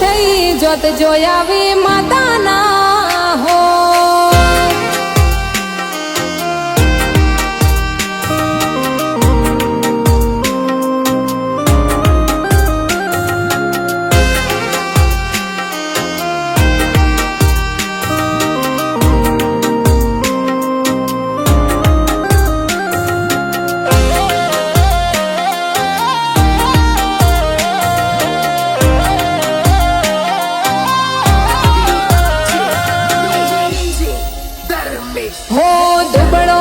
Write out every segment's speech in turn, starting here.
થઈ જોત જોયાવી માતાના हो दुबड़ा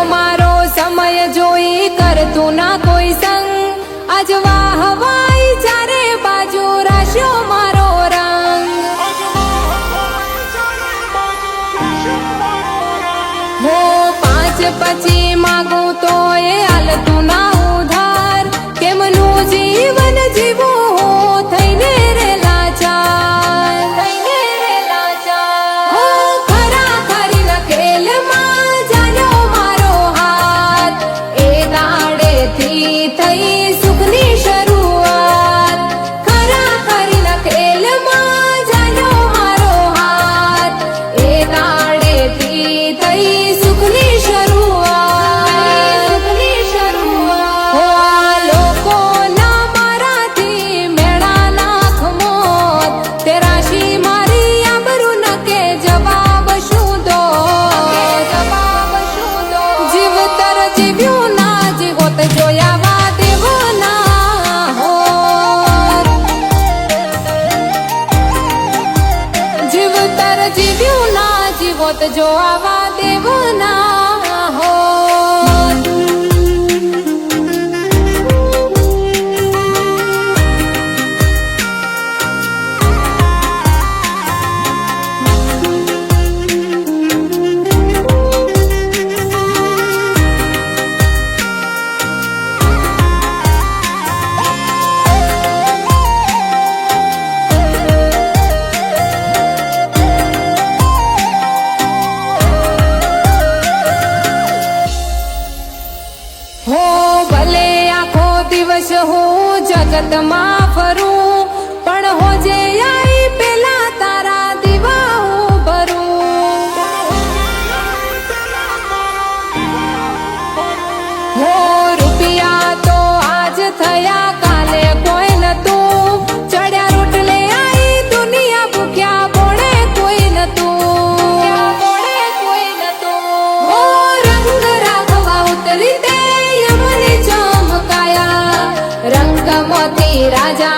सात जो आवा देवना the mind. রাজা